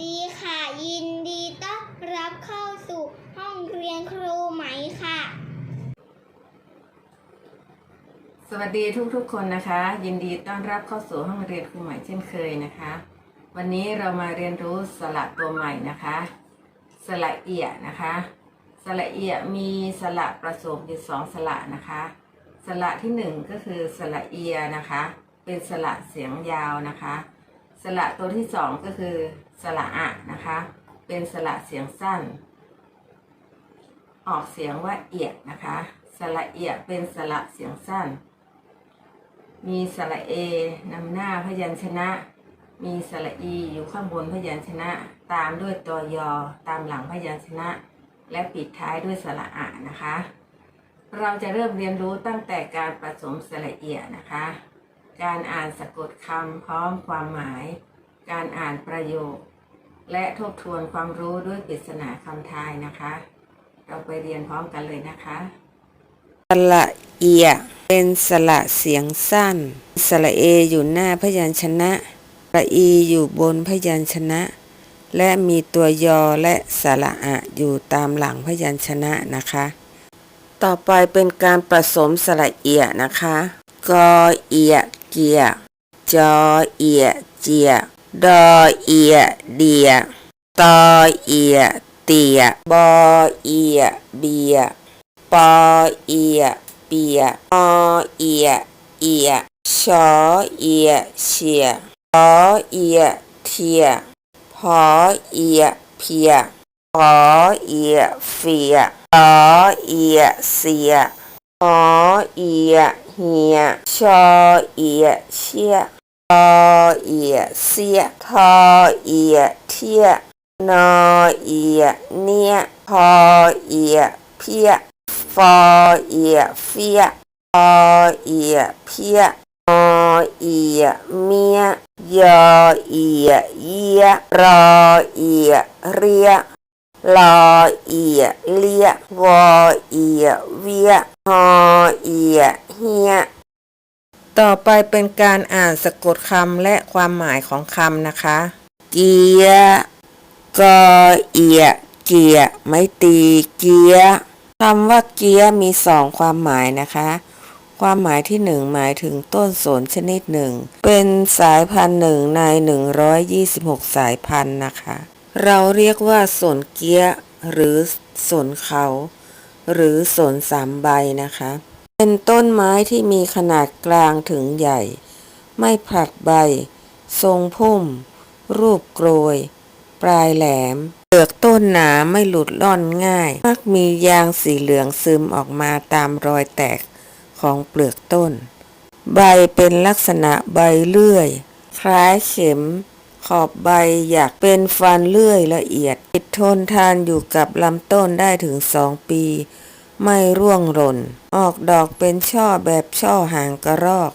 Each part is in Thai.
ดีค่ะ ยินดีต้อนรับเข้าสู่ห้องเรียนครูไหมค่ะ สวัสดีทุกๆคนนะคะ ยินดีต้อนรับเข้าสู่ห้องเรียนครูใหม่เช่นเคยนะคะ วันนี้เรามาเรียนรู้สระตัวใหม่นะคะ สระเอียนะคะ สระเอียมีสระประสมอยู่สองสระนะคะ สระที่หนึ่งก็คือสระเอียนะคะ เป็นสระเสียงยาวนะคะ สระตัวที่สองก็คือ สระอะนะคะ เป็นสระเสียงสั้น ออกเสียงว่าเอียดนะคะ สระเอียเป็นสระเสียงสั้น มีสระเอนำหน้าพยัญชนะ มีสระอีอยู่ข้างบนพยัญชนะ ตามด้วยตัวยอตามหลังพยัญชนะ และปิดท้ายด้วยสระอะนะคะ เราจะเริ่มเรียนรู้ตั้งแต่การผสมสระเอียนะคะ การอ่านสะกดคำพร้อมความหมายการอ่านประโยค และทบทวนความรู้ด้วยปริศนาคำทายนะคะ เราไปเรียนพร้อมกันเลยนะคะ สระเอีย เป็นสระเสียงสั้น สระเออยู่หน้าพยัญชนะสระอีอยู่บนพยัญชนะ และมีตัวยอและสระอะอยู่ตามหลังพยัญชนะนะคะ ต่อไปเป็นการผสมสระเอียนะคะ กอเอียเกียจอเอียเจีย ดอเอียเดียตอเอียเตียบอเอียเบียปอเอียเปียอเอียเอียชอเอียเชียพอเอียเทียพอเอียเพียพอเอียเฟียพอเอียเสียพอเอียเฮียชอเอียเชีย เอียเสียทอเอียเทียนอเอียเนียพอเอียเพียฟอเอียเฟียพอเอียเพียอเอียเมียยอเอียเยียรอเอียเรียลอเอียเลียวอเอียเวียฮอเอียเฮีย ต่อไปเป็นการอ่านสะกดคำและความหมายของคำนะคะ เกียกอเอีย เกีย ไม่ตีเกียคำว่าเกียมีสองความหมายนะคะ ความหมายที่หนึ่งหมายถึงต้นสนชนิดหนึ่ง เป็นสายพันธุ์หนึ่งใน 126 สายพันธุ์นะคะ เราเรียกว่าสนเกียหรือสนเขา หรือสนสามใบนะคะ เป็นต้นไม้ที่มีขนาดกลางถึงใหญ่ ไม่ผลัดใบ ทรงพุ่ม รูปโกรยปลายแหลมเปลือกต้นหนาไม่หลุดล่อนง่าย มักมียางสีเหลืองซึมออกมาตามรอยแตกของเปลือกต้น ใบเป็นลักษณะใบเลื่อย คล้ายเข็ม ขอบใบอยากเป็นฟันเลื่อยละเอียดติดทนทานอยู่กับลำต้นได้ถึงสองปี ไม่ร่วงหล่น ออกดอกเป็นช่อแบบช่อหางกระรอก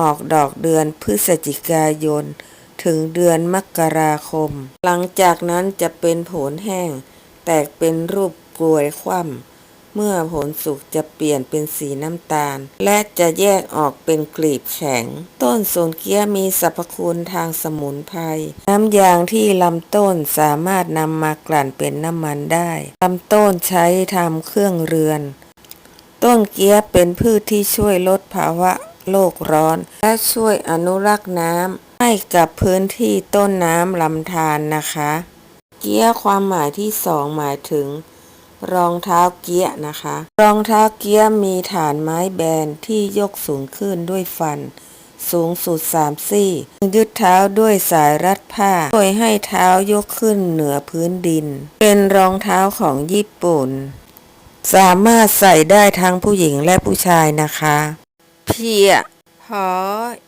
ออกดอกเดือนพฤศจิกายน ถึงเดือนมกราคม หลังจากนั้นจะเป็นผลแห้ง แตกเป็นรูปกลวยคว่ำ เมื่อผลสุกจะเปลี่ยนเป็นสีน้ำตาล และจะแยกออกเป็นกลีบแข็ง ต้นโซนเกียมีสรรพคุณทางสมุนไพรน้ำยางที่ลำต้นสามารถนำมากลั่นเป็นน้ำมันได้ลำต้นใช้ทำเครื่องเรือน ต้นเกี๊ยเป็นพืชที่ช่วยลดภาวะโลกร้อน และช่วยอนุรักษ์น้ำให้กับพื้นที่ต้นน้ำลำธารนะคะ เกี๊ยความหมายที่สองหมายถึง รองเท้าเกี๊ยนะคะ รองเท้าเกี๊ยมีฐานไม้แบนที่ยกสูงขึ้นด้วยฟัน สูงสุดสามซี่ ยึดเท้าด้วยสายรัดผ้าช่วยให้เท้ายกขึ้นเหนือพื้นดิน เป็นรองเท้าของญี่ปุ่น สามารถใส่ได้ทั้งผู้หญิงและผู้ชายนะคะ เพียพอ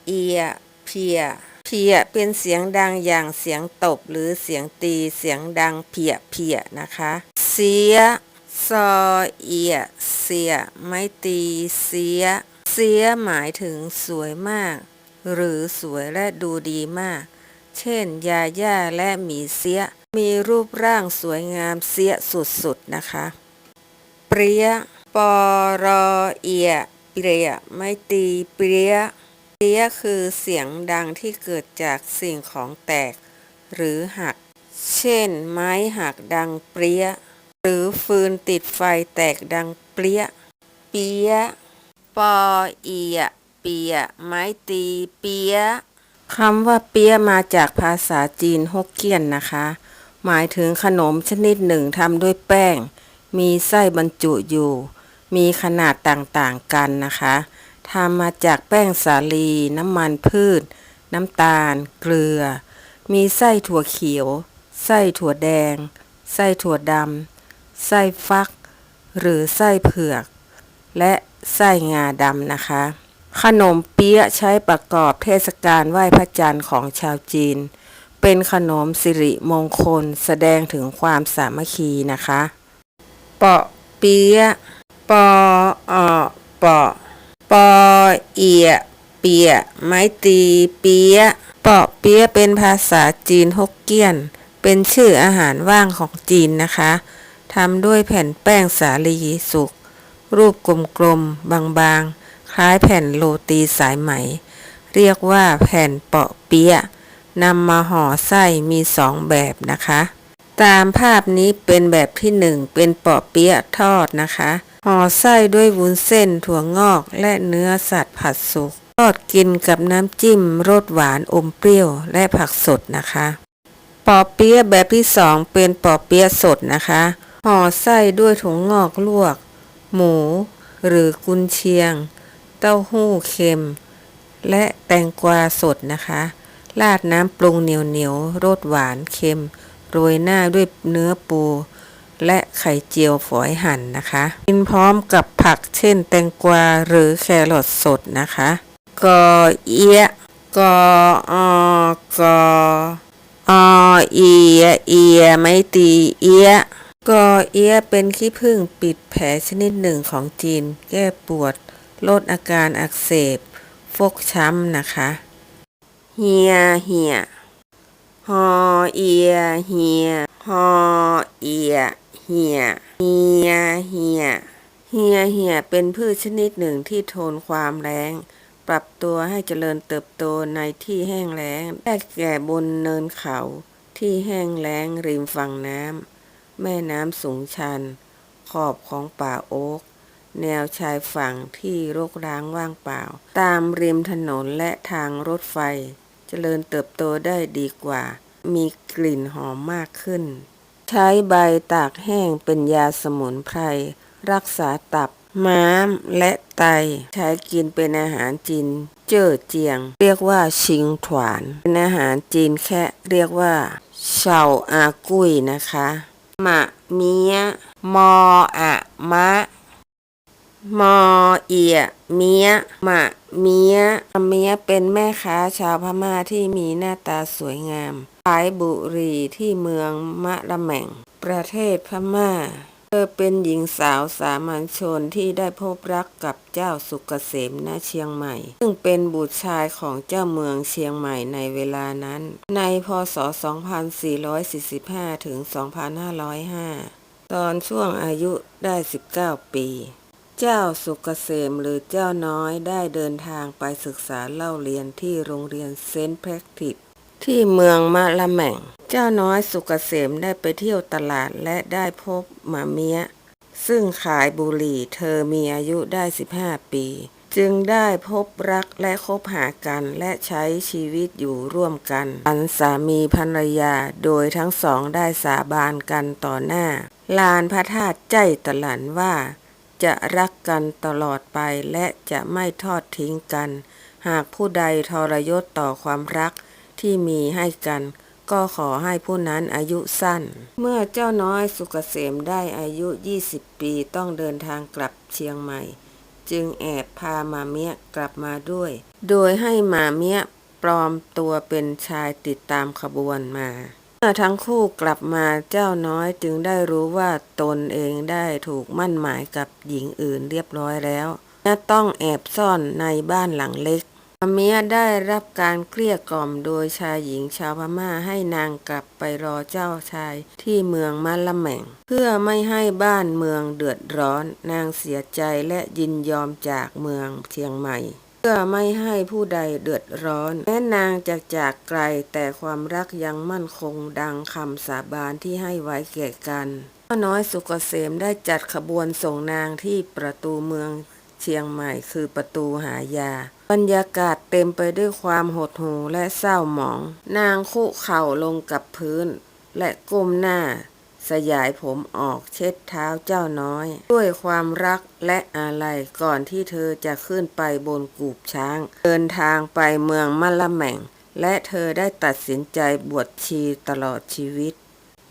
เอีย เพียเพียเป็นเสียงดังอย่างเสียงตบหรือเสียงตีเสียงดังเพียเพียนะคะ เสียซอเอียเสียไม่ตีเสีย เสียหมายถึงสวยมาก หรือสวยและดูดีมาก เช่น ยาย่าและหมีเสีย มีรูปร่างสวยงามเสียสุดๆนะคะ เปรียปอรอเอียเปรียไม่ตีเปรียเปรียคือเสียงดังที่เกิดจากสิ่งของแตก หรือหัก เช่น ไม้หักดังเปรี้ย หรือฟืนติดไฟแตกดังเปรี้ย เปียะปอเอีย เปีย ไม้ตีเปียะคำว่าเปียะมาจากภาษาจีนฮกเกี้ยนนะคะ หมายถึงขนมชนิดหนึ่งทำด้วยแป้ง มีไส้บรรจุอยู่ มีขนาดต่างๆกันนะคะทำมาจากแป้งสาลี น้ำมันพืช น้ำตาล เกลือ มีไส้ถั่วเขียว ไส้ถั่วแดง ไส้ถั่วดำ ไส้ฟัก หรือไส้เผือก และไส้งาดำนะคะ ขนมเปี๊ยะใช้ประกอบเทศกาลไหว้พระจันทร์ของชาวจีน เป็นขนมสิริมงคลแสดงถึงความสามัคคีนะคะ เปาะเปี๊ยะปอออเปาะปอเอียเปียะไม้ตีเปี๊ยะเปาะเปี๊ยะเป็นภาษาจีนฮกเกี้ยน เป็นชื่ออาหารว่างของจีนนะคะ ทำด้วยแผ่นแป้งสาลีสุก รูปกลมๆ บางๆ คล้ายแผ่นโรตีสายไหม เรียกว่าแผ่นเปาะเปี๊ยะนำมาห่อไส้มีสองแบบนะคะ ตามภาพนี้เป็นแบบที่หนึ่งเป็นเปาะเปี๊ยะทอดนะคะ ห่อไส้ด้วยวุ้นเส้นถั่วงอกและเนื้อสัตว์ผัดสุกทอดกินกับน้ำจิ้มรสหวานอมเปรี้ยวและผักสดนะคะ ปอเปี๊ยะแบบที่สองเป็นปอเปี๊ยะสดนะคะ ห่อไส้ด้วยถุงงอกลวก หมู หรือกุนเชียง เต้าหู้เค็ม และแตงกวาสดนะคะ ราดน้ำปรุงเหนียวเหนียวๆรสหวานเค็ม โรยหน้าด้วยเนื้อปู และไข่เจียวฝอยหั่นนะคะ กินพร้อมกับผักเช่น แตงกวาหรือแครอทสดนะคะกอเอียะกอออกออเอียเอียไม่ตีเอียะ กอเอียเป็นขี้ผึ้งปิดแผลชนิดหนึ่งของจีน แก้ปวด ลดอาการอักเสบ ฟกช้ำนะคะ เฮียเหียฮอเอียเฮียฮอเอียเหียเฮียเหียเฮียเหียเป็นพืชชนิดหนึ่งที่ทนความแล้งปรับตัวให้เจริญเติบโตในที่แห้งแล้งได้แก่บนเนินเขาที่แห้งแล้งริมฝั่งน้ำ แม่น้ำสูงชัน ขอบของป่าโอ๊ก แนวชายฝั่งที่รกร้างว่างเปล่า ตามริมถนนและทางรถไฟ เจริญเติบโตได้ดีกว่า มีกลิ่นหอมมากขึ้น ใช้ใบตากแห้งเป็นยาสมุนไพร รักษาตับ ม้ามและไต ใช้กินเป็นอาหารจีนเจ้อเจียง เรียกว่าชิงถวาน เป็นอาหารจีนแค่เรียกว่าเฉาอากุ้ยนะคะ มะเมียมออะมะ มอเอียเมียมะเมียเมียเป็นแม่ค้าชาวพม่าที่มีหน้าตาสวยงามขายบุหรี่ที่เมืองมะละแม่ง ประเทศพม่า เธอเป็นหญิงสาวสามัญชนที่ได้พบรักกับเจ้าสุกเกษมณเชียงใหม่ ซึ่งเป็นบุตรชายของเจ้าเมืองเชียงใหม่ในเวลานั้น ในพศ 2445 ถึง 2505 ตอนช่วงอายุได้ 19 ปี เจ้าสุกเกษมหรือเจ้าน้อยได้เดินทางไปศึกษาเล่าเรียนที่โรงเรียนเซนต์แพคทิส ที่เมืองมะละแม่ง เจ้าน้อยสุกเกษมได้ไปเที่ยวตลาดและได้พบหมาเมียซึ่งขายบุหรี่เธอมีอายุได้ 15 ปี จึงได้พบรักและคบหากันและใช้ชีวิตอยู่ร่วมกันอันสามีภรรยาโดยทั้งสองได้สาบานกันต่อหน้า ลานพระธาตุใจตะหลันว่า จะรักกันตลอดไปและจะไม่ทอดทิ้งกัน หากผู้ใดทรยศต่อความรัก ที่มีให้กัน ก็ขอให้ผู้นั้นอายุสั้น เมื่อเจ้าน้อยสุกเกษมได้อายุ 20 ปีต้องเดินทางกลับเชียงใหม่ จึงแอบพามาเมียกลับมาด้วย โดยให้มาเมียปลอมตัวเป็นชายติดตามขบวนมา เมื่อทั้งคู่กลับมาเจ้าน้อยจึงได้รู้ว่าตนเองได้ถูกมั่นหมายกับหญิงอื่นเรียบร้อยแล้วและต้องแอบซ่อนในบ้านหลังเล็ก อเมียได้รับการเกลี้ยกล่อมโดยชายหญิงชาวพม่าให้นางกลับไปรอเจ้าชายที่เมืองมะละแมง เพื่อไม่ให้บ้านเมืองเดือดร้อน นางเสียใจและยินยอมจากเมืองเชียงใหม่ เพื่อไม่ให้ผู้ใดเดือดร้อนแม้นางจะจากไกลแต่ความรักยังมั่นคงดังคำสาบานที่ให้ไว้แก่กันพ่อน้อยสุกเกษมได้จัดขบวนส่งนางที่ประตูเมืองเชียงใหม่คือประตูหายา บรรยากาศเต็มไปด้วยความหดหู่และเศร้าหมอง นางคุเข่าลงกับพื้น และก้มหน้า สยายผมออกเช็ดเท้าเจ้าน้อย ด้วยความรักและอาลัยก่อนที่เธอจะขึ้นไปบนกูบช้าง เดินทางไปเมืองมะละแม่ง และเธอได้ตัดสินใจบวชชีตลอดชีวิต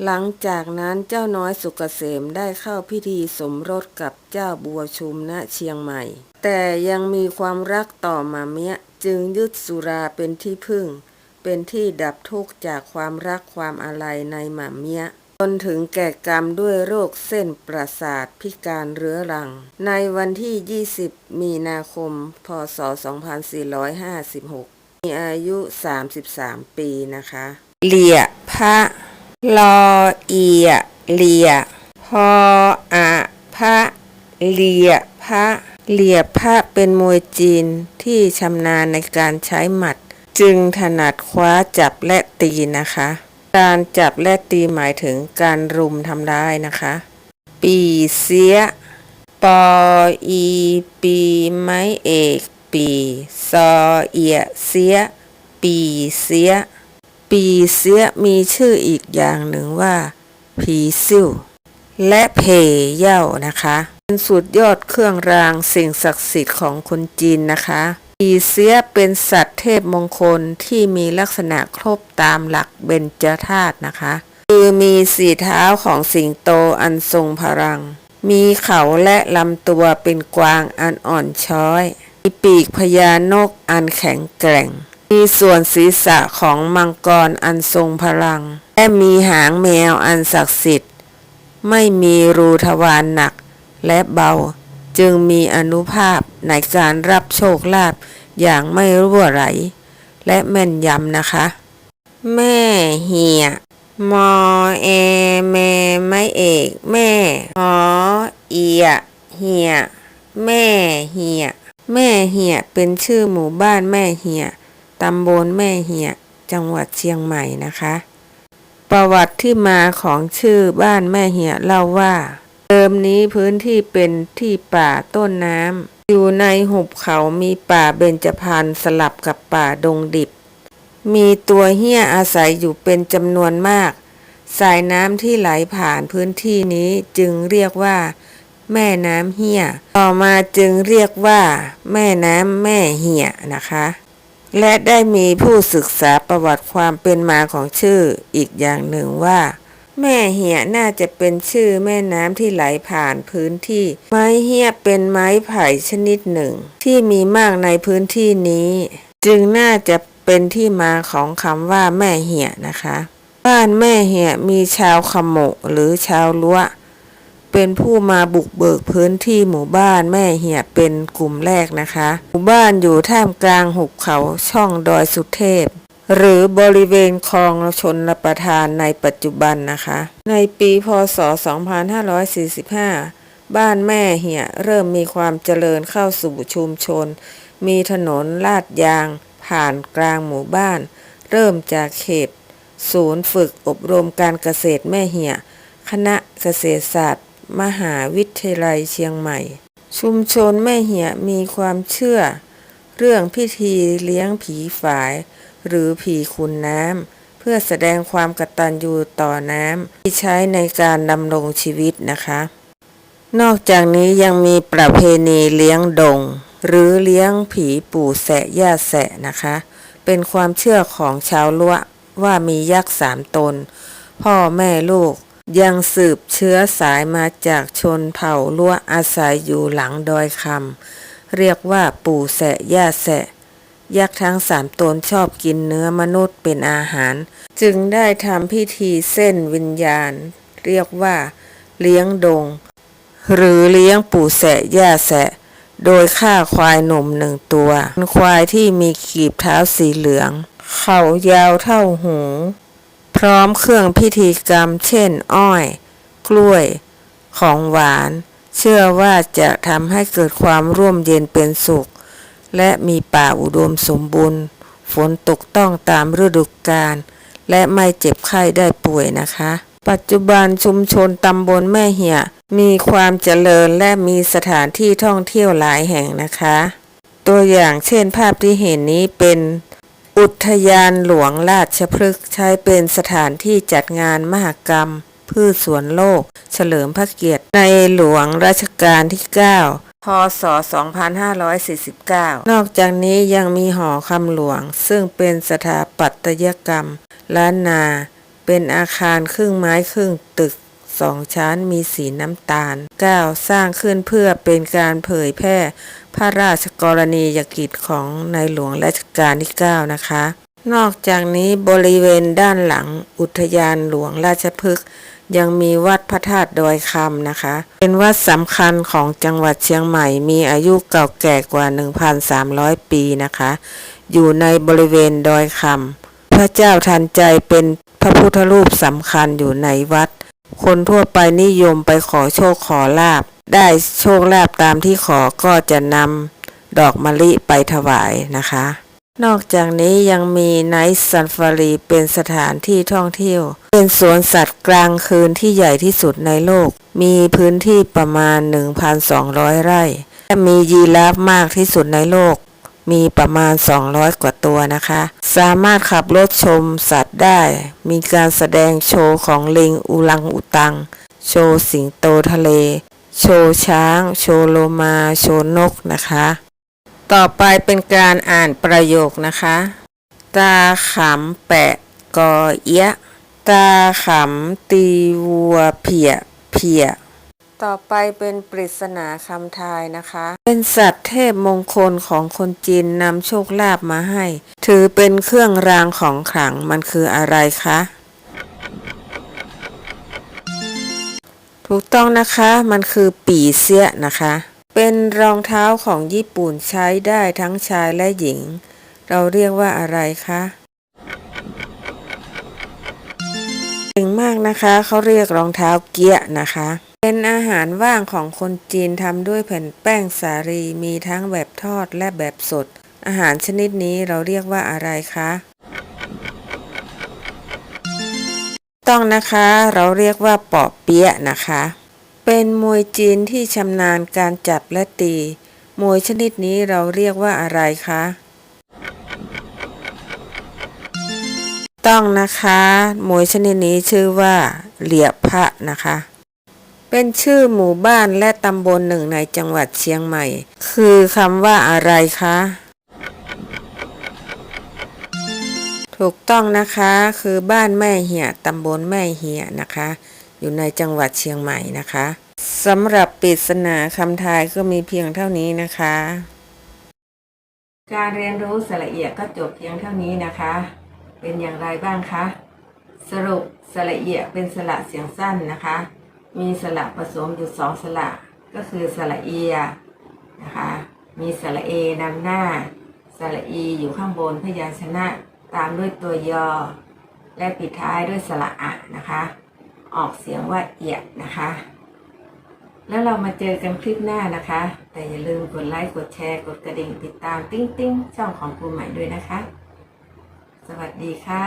หลังจากนั้นเจ้าน้อยสุกเกษมได้เข้าพิธีสมรสกับเจ้าบัวชุมณเชียงใหม่ แต่ยังมีความรักต่อมาเมียจึงยึดสุราเป็นที่พึ่ง เป็นที่ดับทุกข์จากความรักความอาลัยในหม่าเมียจนถึงแก่กรรมด้วยโรคเส้นประสาทพิการเรื้อรัง ในวันที่ 20 มีนาคม พศ 2456 มีอายุ 33 ปีนะคะ เหลี่ยพระ ลอเอียเหลี่ยพออะพระเหลี่ยพระเหลี่ยพระเป็นมวยจีนที่ชำนาญในการใช้หมัด จึงถนัดคว้าจับและตีนะคะ การจับและตีหมายถึงการรุมทำร้ายนะคะ ปีเสีย ปออีปีไม้เอก ปีซอเอียเสีย ปีเสีย ปีเสียมีชื่ออีกอย่างหนึ่งว่า ผีซิ่ว และเพเย่านะคะ เป็นสุดยอดเครื่องรางสิ่งศักดิ์สิทธิ์ของคนจีนนะคะปีเสียเป็นสัตว์เทพมงคลที่มีลักษณะครบตามหลักเบญจธาตุนะคะ คือมีสีเท้าของสิงโตอันทรงพลัง มีเขาและลำตัวเป็นกวางอันอ่อนช้อย มีปีกพญานกอันแข็งแกร่ง มีส่วนศีรษะของมังกรอันทรงพลัง และมีหางแมวอันศักดิ์สิทธิ์ ไม่มีรูทวารหนักและเบา จึงมีอนุภาพในการรับโชคลาภอย่างไม่รั่วไหล และแม่นยำนะคะ แม่เหียมอเอแม่ไม่เอกแม่หอเอียเหียแม่เหียแม่เหียเป็นชื่อหมู่บ้านแม่เหีย ตำบลแม่เหียจังหวัดเชียงใหม่นะคะ ประวัติที่มาของชื่อบ้านแม่เหียเล่าว่า เดิมนี้พื้นที่เป็นที่ป่าต้นน้ำอยู่ในหุบเขามีป่าเบญจพรรณสลับกับป่าดงดิบ มีตัวเหี้ยอาศัยอยู่เป็นจำนวนมาก สายน้ำที่ไหลผ่านพื้นที่นี้จึงเรียกว่าแม่น้ำเหี้ยต่อมาจึงเรียกว่า แม่น้ำแม่เหี่ยนะคะ และได้มีผู้ศึกษาประวัติความเป็นมาของชื่ออีกอย่างหนึ่งว่า แม่เหี่ยน่าจะเป็นชื่อแม่น้ำที่ไหลผ่านพื้นที่ ไม้เหียเป็นไม้ไผ่ชนิดหนึ่ง ที่มีมากในพื้นที่นี้ จึงน่าจะเป็นที่มาของคำว่าแม่เหี่ยนะคะ บ้านแม่เหียมีชาวขโมกหรือชาวล้ว เป็นผู้มาบุกเบิกพื้นที่หมู่บ้านแม่เหียเป็นกลุ่มแรกนะคะ หมู่บ้านอยู่ท่ามกลางหุบเขาช่องดอยสุเทพ หรือบริเวณคลองชนรประทานในปัจจุบันนะคะ ในปีพศ 2545 บ้านแม่เหียเริ่มมีความเจริญเข้าสู่ชุมชน มีถนนลาดยาง ผ่านกลางหมู่บ้าน เริ่มจากเขต ศูนย์ฝึกอบรมการเกษตรแม่เหียคณะเกษตรศาสตร์ มหาวิทยาลัยเชียงใหม่ ชุมชนแม่เหียมีความเชื่อ เรื่องพิธีเลี้ยงผีฝาย หรือผีขุนน้ำเพื่อแสดงความกตัญญูต่อน้ำที่ใช้ในการดำรงชีวิตนะคะ นอกจากนี้ยังมีประเพณีเลี้ยงดง หรือเลี้ยงผีปู่แสะย่าแสะนะคะ เป็นความเชื่อของชาวละว่ามียักษ์สามตน พ่อแม่ลูก ยังสืบเชื้อสายมาจากชนเผ่าละอาศัยอยู่หลังดอยคำเรียกว่าปู่แสะย่าแสะ ยักษ์ทั้งสามตนชอบกินเนื้อมนุษย์เป็นอาหาร จึงได้ทำพิธีเส้นวิญญาณ เรียกว่า เลี้ยงดง หรือเลี้ยงปู่แสะย่าแสะ โดยฆ่าควายหนุ่มหนึ่งตัวเป็นควายที่มีกีบเท้าสีเหลือง เขายาวเท่าหู ร้อมเครื่องพิธีกรรม เช่น อ้อย กล้วย ของหวาน เชื่อว่าจะทำให้เกิดความร่วมเย็นเป็นสุข และมีป่าอุดมสมบูรณ์ ฝนตกต้องตามฤดูกาลและไม่เจ็บไข้ได้ป่วยนะคะ ปัจจุบันชุมชนตำบลแม่เหี่ยมีความเจริญและมีสถานที่ท่องเที่ยวหลายแห่งนะคะ ตัวอย่างเช่นภาพที่เห็นนี้เป็น อุทยานหลวงราชพฤกษ์ใช้เป็นสถานที่จัดงานมหกรรม พืชสวนโลก เฉลิมพระเกียรติ ในหลวงรัชกาลที่ 9 พศ 2549 นอกจากนี้ยังมีหอคำหลวง ซึ่งเป็นสถาปัตยกรรมล้านนา เป็นอาคารครึ่งไม้ครึ่งตึก สองชั้นมีสีน้ำตาล 9. สร้างขึ้นเพื่อเป็นการเผยแพร่พระราชกรณียกิจของในหลวงรัชกาลที่ 9 นะคะ นอกจากนี้บริเวณด้านหลังอุทยานหลวงราชพฤกษ์ยังมีวัดพระธาตุดอยคำนะคะ เป็นวัดสำคัญของจังหวัดเชียงใหม่ มีอายุเก่าแก่กว่า 1,300 ปีนะคะ อยู่ในบริเวณดอยคำพระเจ้าทันใจเป็นพระพุทธรูปสำคัญอยู่ในวัด คนทั่วไปนิยมไปขอโชคขอลาบ ได้โชคลาภตามที่ขอก็จะนำดอกมะลิไปถวายนะคะ นอกจากนี้ยังมีไนท์ซันฟารีเป็นสถานที่ท่องเที่ยว เป็นสวนสัตว์กลางคืนที่ใหญ่ที่สุดในโลก มีพื้นที่ประมาณ 1,200 ไร่และมียีราฟมากที่สุดในโลก มีประมาณ 200 กว่าตัวนะคะ สามารถขับรถชมสัตว์ได้ มีการแสดงโชว์ของลิงอุลังอุตัง โชว์สิงโตทะเล โชว์ช้าง โชว์โลมา โชว์นกนะคะ ต่อไปเป็นการอ่านประโยคนะคะ ตาขำแปะกอเอียะตาขำตีวัวเพียเพีย ต่อไปเป็นปริศนาคำทายนะคะ เป็นสัตว์เทพมงคลของคนจีนนำโชคลาภมาให้ ถือเป็นเครื่องรางของขลังมันคืออะไรคะ ถูกต้องนะคะมันคือปีเสียนะคะ เป็นรองเท้าของญี่ปุ่นใช้ได้ทั้งชายและหญิง เราเรียกว่าอะไรคะเก่งมากนะคะเขาเรียกรองเท้าเกียะนะคะ เป็นอาหารว่างของคนจีนทำด้วยแผ่นแป้งสาลีมีทั้งแบบทอดและแบบสด อาหารชนิดนี้เราเรียกว่าอะไรคะ ต้องนะคะเราเรียกว่าปอเปี๊ยะนะคะ เป็นมวยจีนที่ชำนาญการจับและตี มวยชนิดนี้เราเรียกว่าอะไรคะต้องนะคะมวยชนิดนี้ชื่อว่าเหลียพระนะคะ เป็นชื่อหมู่บ้านและตำบลหนึ่งในจังหวัดเชียงใหม่ คือคำว่าอะไรคะ ถูกต้องนะคะคือบ้านแม่เหียตำบลแม่เหียนะคะ อยู่ในจังหวัดเชียงใหม่นะคะสำหรับปริศนาคำทายก็มีเพียงเท่านี้นะคะ การเรียนรู้สระเอียดก็จบเพียงเท่านี้นะคะ เป็นอย่างไรบ้างคะ สรุปสระเอียดเป็นสระเสียงสั้นนะคะ มีสระผสมอยู่สองสระก็คือสระเอียนะคะมีสระเอนำหน้าสระอีอยู่ข้างบนพยัญชนะตามด้วยตัวยอ และปิดท้ายด้วยสระอะนะคะ ออกเสียงว่าเอียดนะคะ แล้วเรามาเจอกันคลิปหน้านะคะ แต่อย่าลืมกดไลค์กดแชร์กดกระดิ่งติดตามติ้งติ้งช่องของครูใหม่ด้วยนะคะ สวัสดีค่ะ